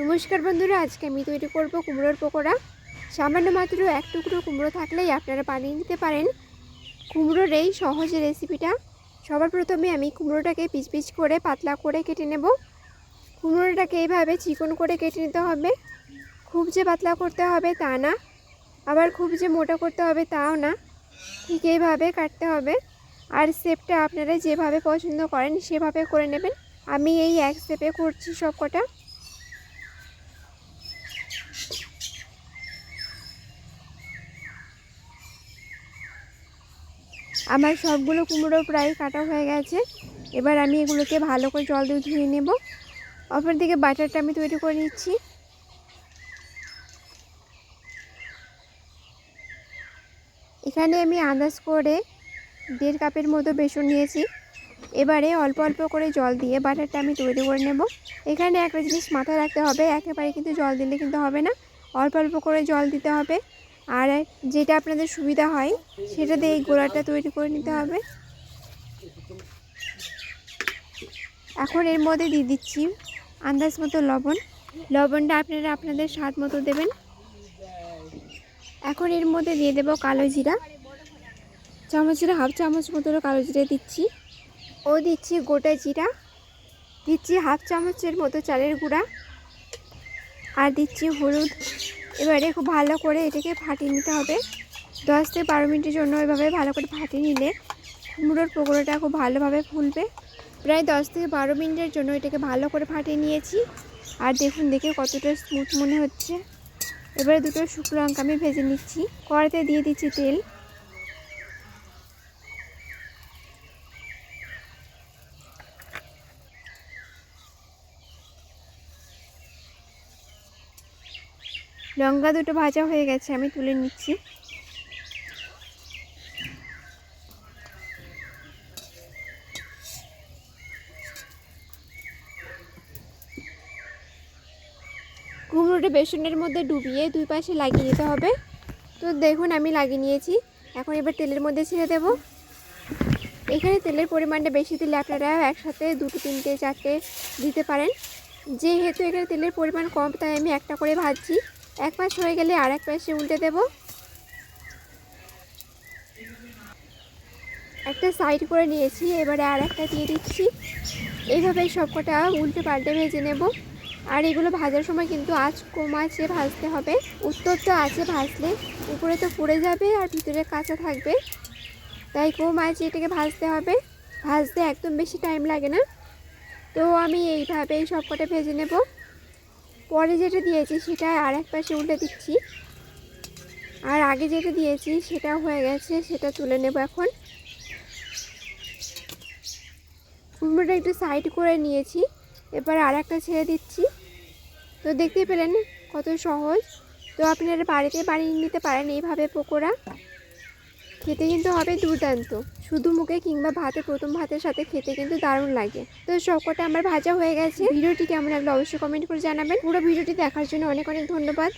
নমস্কার বন্ধুরা, আজকে আমি তৈরি করব কুমড়োর পকোড়া। সামান্য মাত্র এক টুকরো কুমড়ো থাকলেই আপনারা বানিয়ে নিতে পারেন কুমড়োর এই সহজ রেসিপিটা। সবার প্রথমে আমি কুমড়োটাকে পিচ পিচ করে পাতলা করে কেটে নেব। কুমড়োটাকে এইভাবে চিকন করে কেটে নিতে হবে। খুব যে পাতলা করতে হবে তা না, আবার খুব যে মোটা করতে হবে তাও না। ঠিক এইভাবে কাটতে হবে। আর শেপটা আপনারা যেভাবে পছন্দ করেন সেভাবে করে নেবেন। আমি এই এক শেপে করছি সব কটা আমার সবগুলো কুমড়ো প্রায় কাটা হয়ে গেছে। এবার আমি এগুলোকে ভালো করে জল দিয়ে ধুয়ে নেব। অপরদিকে বাটারটা আমি তৈরি করে নিচ্ছি। এখানে আমি আন্দাজ করে দেড় কাপের মতো বেসন নিয়েছি। এবারে অল্প অল্প করে জল দিয়ে বাটারটা আমি তৈরি করে নেব। এখানে একটা জিনিস মাথায় রাখতে হবে, একেবারে কিন্তু জল দিলে কিন্তু হবে না। অল্প অল্প করে জল দিতে হবে। আর যেটা আপনাদের সুবিধা হয় সেটা দিয়ে এই গোলাটা তৈরি করে নিতে হবে। এখন এর মধ্যে দিয়ে দিচ্ছি আন্দাজ মতো লবণ। লবণটা আপনারা আপনাদের স্বাদ মতো দেবেন। এখন এর মধ্যে দিয়ে দেবো কালো জিরা। চামচের হাফ চামচ মতো কালো জিরা দিচ্ছি। ও দিচ্ছি গোটা জিরা। দিচ্ছি হাফ চামচের মতো চালের গুঁড়া। আর দিচ্ছি হলুদ। এবারে খুব ভালো করে এটাকে ফাটিয়ে নিতে হবে। দশ থেকে বারো মিনিটের জন্য এভাবে ভালো করে ফাটিয়ে নিলে কুমড়োর পকোড়াটা খুব ভালোভাবে ফুলবে। প্রায় দশ থেকে বারো মিনিটের জন্য এটাকে ভালো করে ফাটিয়ে নিয়েছি। আর দেখুন, দেখে কতটা স্মুথ মনে হচ্ছে। এবারে দুটো শুকনো লঙ্কা আমি ভেজে নিচ্ছি। কড়াতে দিয়ে দিচ্ছি তেল। লঙ্কা দুটো ভাজা হয়ে গেছে, আমি তুলে নিচ্ছি। কুমড়োটা বেসনের মধ্যে ডুবিয়ে দুই পাশে লাগিয়ে নিতে হবে। তো দেখুন, আমি লাগিয়ে নিয়েছি। এখন এবার তেলের মধ্যে ছেড়ে দেব। এখানে তেলের পরিমাণটা বেশি দিলে আপনারা একসাথে দুটো, তিনটে, চারটে দিতে পারেন। যেহেতু এখানে তেলের পরিমাণ কম, তাই আমি একটা করে ভাজছি। এক পাশ হয়ে গেলে আর এক পাশে উল্টে দেব। একটা সাইড করে নিয়েছি, এবারে আর একটা দিয়ে দিচ্ছি। এইভাবে সবকটা উল্টে পাল্টে ভেজে নেব। আর এগুলো ভাজার সময় কিন্তু আঁচ কম আছে ভাজতে হবে। উত্তর তো আছে ভাজলে, উপরে তো পুড়ে যাবে আর ভিতরে কাঁচা থাকবে। তাই কম আছে এটাকে ভাজতে হবে। ভাজতে একদম বেশি টাইম লাগে না। তো আমি এইভাবে সব কটা ভেজে নেব। পরে যেটা দিয়েছি সেটা আর এক পাশে উল্টে দিচ্ছি। আর আগে যেটা দিয়েছি সেটা হয়ে গেছে, সেটা তুলে নেব এখন। কুমড়োটা একটু সাইড করে নিয়েছি, এবার আর একটা ছেড়ে দিচ্ছি। তো দেখতে পেলেন কত সহজ। তো আপনারা বাড়িতে বানিয়ে নিতে পারেন এইভাবে পকোড়া। খেতে কিন্তু হবে দুর্দান্ত। শুধু মুখে কিংবা ভাতে প্রথম ভাতের সাথে খেতে কিন্তু দারুণ লাগে। তো সবকটা আমার ভাজা হয়ে গেছে। ভিডিওটি কেমন লাগল অবশ্যই কমেন্ট করে জানাবেন। পুরো ভিডিওটি দেখার জন্য অনেক অনেক ধন্যবাদ।